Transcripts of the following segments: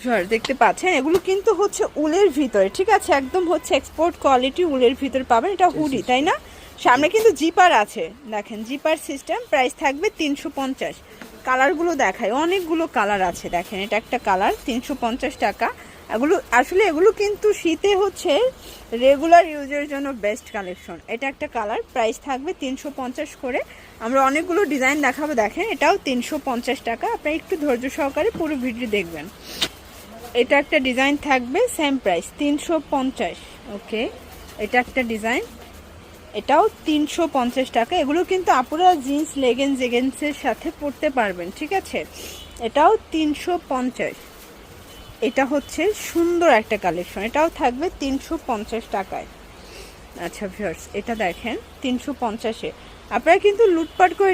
Viewer দেখতে পাচ্ছেন এগুলো কিন্তু হচ্ছে উলের ভিতরে ঠিক আছে? একদম হচ্ছে এক্সপোর্ট কোয়ালিটি উলের ভিতর পাবেন এটা হুডি তাই না? সামনে কিন্তু জিপার আছে দেখেন জিপার সিস্টেম প্রাইস থাকবে তিনশো পঞ্চাশ। কালারগুলো দেখায় অনেকগুলো কালার আছে দেখেন এটা একটা কালার তিনশো পঞ্চাশ টাকা। এগুলো আসলে এগুলো কিন্তু শীতে হচ্ছে রেগুলার ইউজের জন্য বেস্ট কালেকশন এটা একটা কালার প্রাইস থাকবে তিনশো পঞ্চাশ করে। আমরা অনেকগুলো ডিজাইন দেখাবো দেখেন এটাও তিনশো পঞ্চাশ টাকা। আপনারা একটু ধৈর্য সহকারে পুরো ভিডিও দেখবেন। এটা একটা ডিজাইন থাকবে সেম প্রাইস তিনশো পঞ্চাশ ওকে এটা একটা ডিজাইন, এটাও তিনশো পঞ্চাশ টাকা। এগুলো কিন্তু আপুরা জিন্স লেগেন্স জেগেন্সের সাথে পরতে পারবেন, ঠিক আছে? এটাও তিনশো পঞ্চাশ। এটা হচ্ছে সুন্দর একটা কালেকশন এটাও থাকবে তিনশো পঞ্চাশ টাকায়। আচ্ছা ভিউয়ার্স এটা দেখেন, তিনশো পঞ্চাশে। আপনারা কিন্তু লুটপাট করে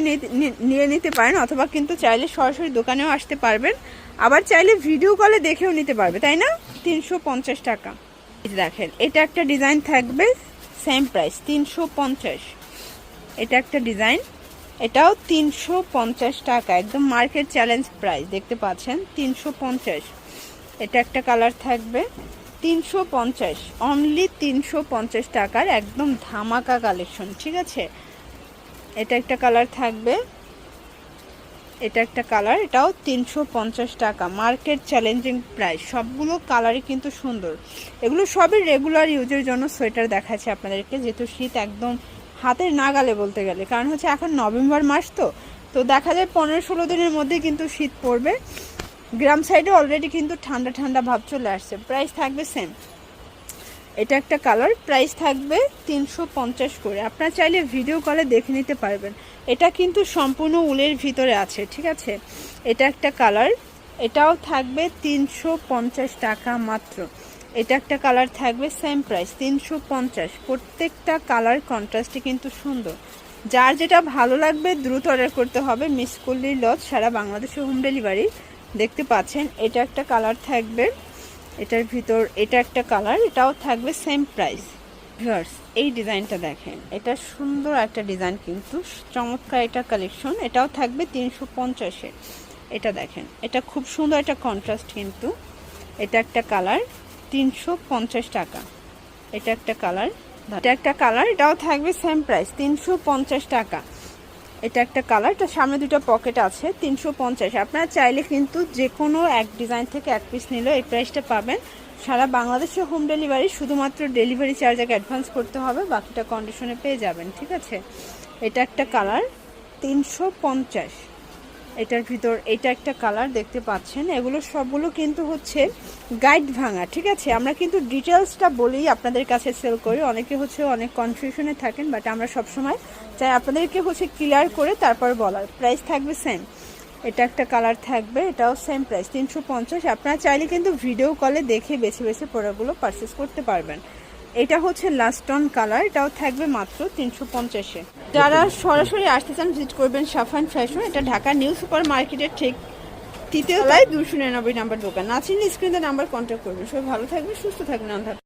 নিয়ে নিতে পারেন, অথবা কিন্তু চাইলে সরাসরি দোকানেও আসতে পারবেন। আবার চাইলে ভিডিও কলে দেখেও নিতে পারবে, তাই না? তিনশো পঞ্চাশ টাকা। দেখেন, এটা একটা ডিজাইন থাকবে সেম প্রাইস তিনশো পঞ্চাশ। এটা একটা ডিজাইন এটাও তিনশো পঞ্চাশ টাকা, একদম মার্কেট চ্যালেঞ্জ প্রাইস দেখতে পাচ্ছেন? তিনশো পঞ্চাশ। এটা একটা কালার থাকবে, তিনশো পঞ্চাশ। অনলি তিনশো পঞ্চাশ টাকার একদম ধামাকা কালেকশন ঠিক আছে? এটা একটা কালার থাকবে। এটা একটা কালার, এটাও তিনশো পঞ্চাশ টাকা। Market challenging price. সবগুলো কালারই কিন্তু সুন্দর। এগুলো সবই রেগুলার ইউজের জন্য সোয়েটার দেখাচ্ছে আপনাদেরকে, যেহেতু শীত একদম হাতের নাগালে বলতে গেলে। কারণ হচ্ছে এখন নভেম্বর মাস তো তো দেখা যায় পনেরো ষোলো দিনের মধ্যে কিন্তু শীত পড়বে। গ্রাম সাইডে অলরেডি কিন্তু ঠান্ডা ঠান্ডা ভাব চলে আসছে। প্রাইস থাকবে সেম এটা একটা কালার প্রাইস থাকবে তিনশো পঞ্চাশ করে। আপনারা চাইলে ভিডিও কলে দেখে নিতে পারবেন। এটা কিন্তু সম্পূর্ণ উলের ভিতরে আছে, ঠিক আছে? এটা একটা কালার, এটাও থাকবে তিনশো পঞ্চাশ টাকা মাত্র। এটা একটা কালার থাকবে সেম প্রাইস তিনশো পঞ্চাশ। প্রত্যেকটা কালার কন্ট্রাস্টে কিন্তু সুন্দর। যার যেটা ভালো লাগবে দ্রুত অর্ডার করতে হবে। মিস করলি লজ সারা বাংলাদেশে হোম ডেলিভারি দেখতে পাচ্ছেন, এটা একটা কালার থাকবে এটার ভিতর, এটা একটা কালার এটাও থাকবে সেম প্রাইস ভিউয়ার্স এই ডিজাইনটা দেখেন। এটা সুন্দর একটা ডিজাইন কিন্তু, চমৎকার এটা কালেকশন এটাও থাকবে তিনশো পঞ্চাশে। এটা দেখেন, এটা খুব সুন্দর একটা কন্ট্রাস্ট কিন্তু। এটা একটা কালার তিনশো পঞ্চাশ টাকা। এটা একটা কালার এটা একটা কালার এটাও থাকবে সেম প্রাইস তিনশো পঞ্চাশ টাকা। এটা একটা কালার, এটা সামনে দুটো পকেট আছে, তিনশো পঞ্চাশ। আপনারা চাইলে কিন্তু যে কোনো এক ডিজাইন থেকে এক পিস নিলেও এই প্রাইসটা পাবেন। সারা বাংলাদেশে হোম ডেলিভারি শুধুমাত্র ডেলিভারি চার্জ আগে অ্যাডভান্স করতে হবে, বাকিটা কন্ডিশনে পেয়ে যাবেন, ঠিক আছে? এটা একটা কালার, তিনশো পঞ্চাশ। এটার ভিতর এটা একটা কালার দেখতে পাচ্ছেন। এগুলো সবগুলো কিন্তু হচ্ছে গাইড ভাঙা, ঠিক আছে? আমরা কিন্তু ডিটেলসটা বলেই আপনাদের কাছে সেল করি। অনেকে হচ্ছে অনেক কনফিউশনে থাকেন বাট আমরা সবসময় চাই আপনাদেরকে হচ্ছে ক্লিয়ার করে তারপর বলার। প্রাইস থাকবে সেম এটা একটা কালার থাকবে, এটাও সেম প্রাইস তিনশো পঞ্চাশ। আপনারা চাইলে কিন্তু ভিডিও কলে দেখে বেছে বেছে প্রোডাক্টগুলো পারচেস করতে পারবেন। এটা হচ্ছে লাস্টন কালার এটাও থাকবে মাত্র তিনশো পঞ্চাশে। যারা সরাসরি আসতে চান ভিজিট করবেন সাফান ফ্যাশন এটা ঢাকা নিউ সুপার মার্কেটের ঠিক তৃতীয় তলায় দুশো নিরানব্বই নাম্বার দোকান। আছেন স্ক্রিনে নাম্বার কন্ট্যাক্ট করবেন। সবাই ভালো থাকবে সুস্থ থাকবেন হাফেজ।